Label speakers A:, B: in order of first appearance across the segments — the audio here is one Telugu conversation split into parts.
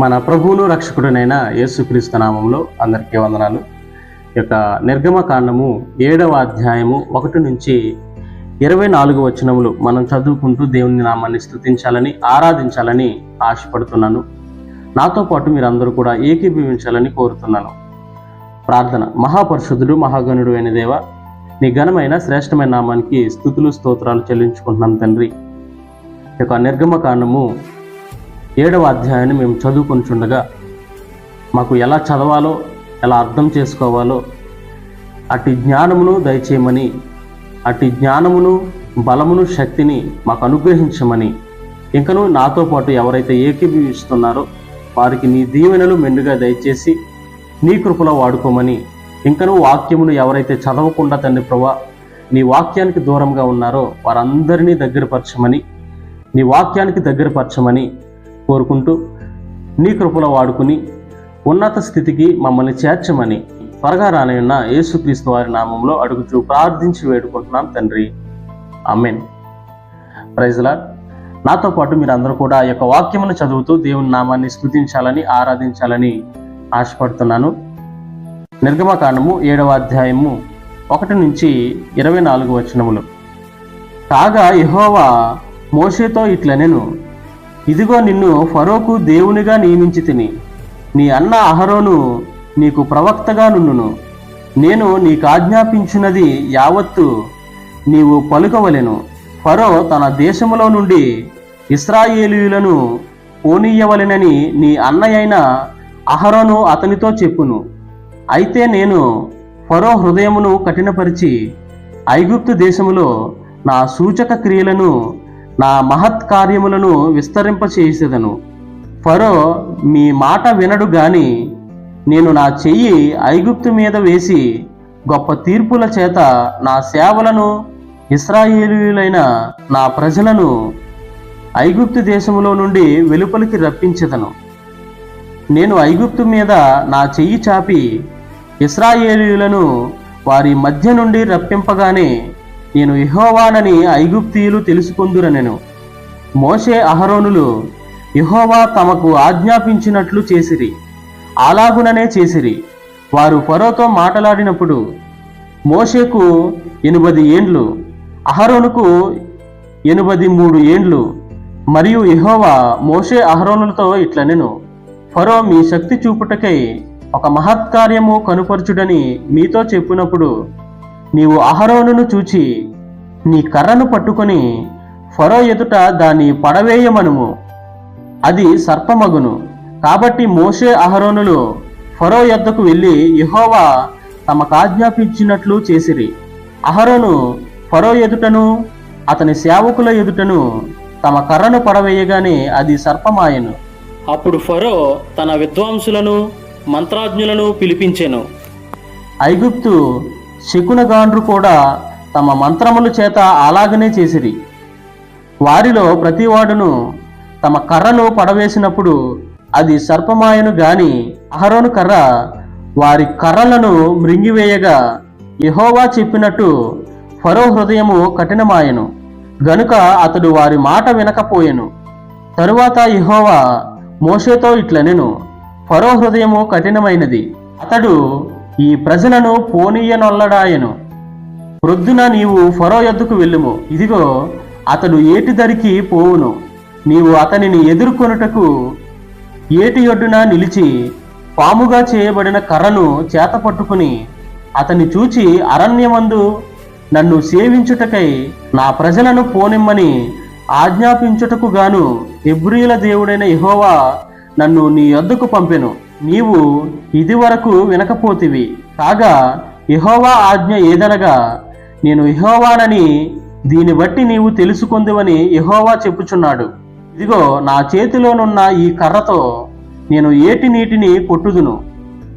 A: మన ప్రభువును రక్షకుడునైన యేసుక్రీస్తు నామంలో అందరికీ వందనాలు. ఈ యొక్క నిర్గమ కాండము ఏడవ అధ్యాయము ఒకటి నుంచి ఇరవై నాలుగు వచనములు మనం చదువుకుంటూ దేవుని నామాన్ని స్థుతించాలని ఆరాధించాలని ఆశపడుతున్నాను. నాతో పాటు మీరందరూ కూడా ఏకీభవించాలని కోరుతున్నాను. ప్రార్థన. మహాపరిశుద్ధుడు మహాగణుడు అయిన దేవ నీ ఘనమైన శ్రేష్టమైన నామానికి స్థుతులు స్తోత్రాలు చెల్లించుకుంటున్నాం తండ్రి. ఈ యొక్క నిర్గమ కాండము ఏడవ అధ్యాయాన్ని మేము చదువుకుంటుండగా మాకు ఎలా చదవాలో ఎలా అర్థం చేసుకోవాలో అట్టి జ్ఞానమును దయచేయమని అట్టి జ్ఞానమును బలమును శక్తిని మాకు అనుగ్రహించమని ఇంకను నాతో పాటు ఎవరైతే ఏకీభవిస్తున్నారో వారికి నీ దీవెనలు మెండుగా దయచేసి నీ కృపలో వాడుకోమని ఇంకను వాక్యమును ఎవరైతే చదవకుండా తండ్రి ప్రభా నీ వాక్యానికి దూరంగా ఉన్నారో వారందరినీ దగ్గరపరచమని నీ వాక్యానికి దగ్గరపరచమని కోరుకుంటూ నీ కృపలో వాడుకుని ఉన్నత స్థితికి మమ్మల్ని చేర్చమని త్వరగా రానయ్యున్న యేసుక్రీస్తు వారి నామంలో అడుగుచూ ప్రార్థించి వేడుకుంటున్నాం తండ్రి. అమెన్ ప్రైజ్లా నాతో పాటు మీరు అందరూ కూడా ఆ యొక్క వాక్యమును చదువుతూ దేవుని నామాన్ని స్థుతించాలని ఆరాధించాలని ఆశపడుతున్నాను. నిర్గమకాండము ఏడవ అధ్యాయము ఒకటి నుంచి ఇరవై నాలుగు వచనములు. కాగా యెహోవా మోషేతో ఇట్లనెను ఇదిగో నిన్ను ఫరోకు దేవునిగా నియమించి తిని. నీ అన్న అహరోను నీకు ప్రవక్తగా నుండును. నేను నీకు ఆజ్ఞాపించినది యావత్తు నీవు పలుకవలెను. ఫరో తన దేశములో నుండి ఇస్రాయేలీయులను పోనీయవలెనని నీ అన్నయైన అహరోను అతనితో చెప్పును. అయితే నేను ఫరో హృదయమును కఠినపరిచి ఐగుప్తు దేశములో నా సూచక క్రియలను నా మహత్ కార్యములను విస్తరింపచేసేదను. ఫరో మీ మాట వినడు గాని నేను నా చెయ్యి ఐగుప్తు మీద వేసి గొప్ప తీర్పుల చేత నా సేవలను ఇస్రాయేలీయులైన నా ప్రజలను ఐగుప్తు దేశములో నుండి వెలుపలికి రప్పించెదను. నేను ఐగుప్తు మీద నా చెయ్యి చాపి ఇస్రాయేలీయులను వారి మధ్య నుండి రప్పింపగానే నేను యహోవానని ఐగుప్తీయులు తెలుసుకొందురనెను. మోషే అహరోనులు యహోవా తమకు ఆజ్ఞాపించినట్లు చేసిరి అలాగుననే చేసిరి. వారు ఫరోతో మాట్లాడినప్పుడు మోషేకు ఎనిమిది ఏండ్లు అహరోనుకు ఎనిమిది మూడు ఏండ్లు మరియు ఇహోవా మోషే అహరోనులతో ఇట్లనెను ఫరో మీ శక్తి చూపుటకై ఒక మహత్కార్యము కనుపరచుడని మీతో చెప్పినప్పుడు నీవు అహరోనును చూచి నీ కర్రను పట్టుకొని ఫరో ఎదుట దాన్ని పడవేయమనుము. అది సర్పమగును. కాబట్టి మోషే అహరోనులు ఫరో యొద్దకు వెళ్ళి యెహోవా తమకు ఆజ్ఞాపించినట్లు చేసిరి. అహరోను ఫరో ఎదుటను అతని సేవకుల ఎదుటను తమ కర్రను పడవేయగానే అది సర్పమాయను. అప్పుడు ఫరో తన విద్వాంసులను మంత్రాజ్ఞులను పిలిపించెను. ఐగుప్తు శకునగాండ్రు కూడా తమ మంత్రముల చేత అలాగనే చేసిరి. వారిలో ప్రతివాడును తమ కర్రను పడవేసినప్పుడు అది సర్పమాయను గాని అహరోను కర్ర వారి కర్రలను మృంగివేయగా యహోవా చెప్పినట్టు ఫరో హృదయము కఠినమాయను. గనుక అతడు వారి మాట వినకపోయెను. తరువాత యహోవా మోషేతో ఇట్లనెను. ఫరో హృదయము కఠినమైనది. అతడు ఈ ప్రజలను పోనీయనొల్లడాయను. ప్రొద్దున నీవు ఫరో యొద్దకు వెళ్ళుము. ఇదిగో అతడు ఏటి దరికి పోవును. నీవు అతనిని ఎదుర్కొనుటకు ఏటి ఒడ్డున నిలిచి పాముగా చేయబడిన కర్రను చేత పట్టుకుని అతని చూచి అరణ్యమందు నన్ను సేవించుటకై నా ప్రజలను పోనిమ్మని ఆజ్ఞాపించుటకు గాను ఎబ్రియుల దేవుడైన ఇహోవా నన్ను నీ యొద్దకు పంపెను. నీవు ఇదివరకు వినకపోతివి. కాగా ఇహోవా ఆజ్ఞ ఏదనగా నేను ఇహోవానని దీన్ని బట్టి నీవు తెలుసుకుందువని ఇహోవా చెప్పుచున్నాడు. ఇదిగో నా చేతిలోనున్న ఈ కర్రతో నేను ఏటి నీటిని కొట్టుదును?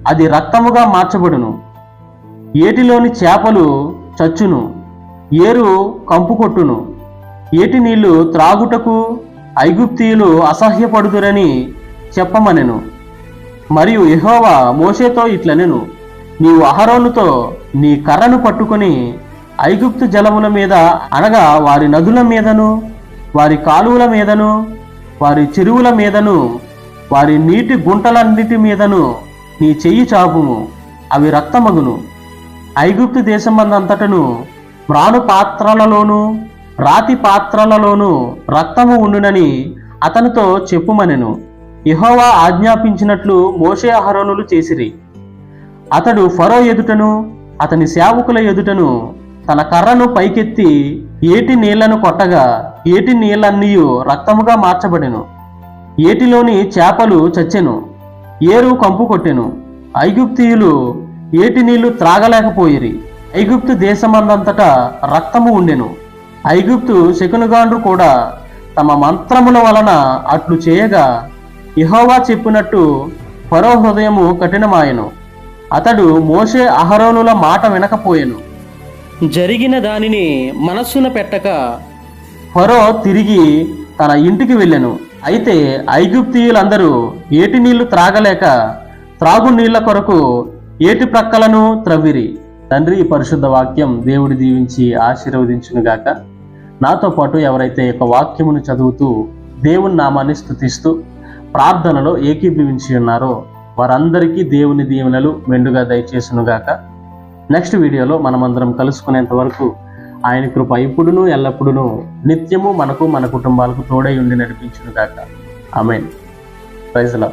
A: అది రక్తముగా మార్చబడును. ఏటిలోని చేపలు చచ్చును. ఏరు కంపు కొట్టును ఏటి నీళ్ళు త్రాగుటకు ఐగుప్తీయులు అసహ్యపడుదురని చెప్పమనెను. మరియు యహోవా మోషేతో ఇట్లనెను. నీవు అహరోనుతో నీ కర్రను పట్టుకొని ఐగుప్తు జలముల మీద అనగా వారి నదుల మీదను వారి కాలువల మీదను వారి చెరువుల మీదను వారి నీటి గుంటలన్నిటి మీదను నీ చెయ్యి చాపుము అవి రక్తమగును. ఐగుప్తు దేశమందంతటను మ్రాను పాత్రలలోనూ రాతి పాత్రలలోనూ రక్తము ఉండునని అతనితో చెప్పుమనెను. ఇహోవా ఆజ్ఞాపించినట్లు మోషే అహరోనులు చేసిరి. అతడు ఫరో ఎదుటను అతని సేవకుల ఎదుటను తన కర్రను పైకెత్తి ఏటి నీళ్ళను కొట్టగా ఏటి నీళ్ళన్నీయు రక్తముగా మార్చబడెను. ఏటిలోని చేపలు చచ్చెను ఏరు కంపు కొట్టెను. ఐగుప్తీయులు ఏటి నీళ్ళు త్రాగలేకపోయిరి. ఐగుప్తు దేశమందంతటా రక్తము ఉండెను. ఐగుప్తు శకునుగాండ్రు కూడా తమ మంత్రముల వలన అట్లు చేయగా యెహోవా చెప్పినట్టు ఫరో హృదయము కఠినమాయెను. అతడు మోషే అహరోనుల మాట వినకపోయెను. జరిగిన దానిని మనస్సున పెట్టక ఫరో తిరిగి తన ఇంటికి వెళ్ళెను. అయితే ఐగుప్తీయులందరూ ఏటి నీళ్ళు త్రాగలేక త్రాగు నీళ్ళ కొరకు ఏటి ప్రక్కలను త్రవ్విరి. తండ్రి పరిశుద్ధ వాక్యం దేవుడి దీవించి ఆశీర్వదించునుగాక నాతో పాటు ఎవరైతే యొక్క వాక్యమును చదువుతూ దేవుని నామాన్ని స్తుతిస్తూ ప్రార్థనలో ఏకీభవించి ఉన్నారో. వారందరికీ దేవుని దీవెనలు మెండుగా దయచేసునుగాక. నెక్స్ట్ వీడియోలో మనమందరం కలుసుకునేంత వరకు ఆయన కృప ఇప్పుడును ఎల్లప్పుడును నిత్యము మనకు మన కుటుంబాలకు తోడై ఉండి నడిపించునుగాక. ఆమెన్. ప్రైజ్లా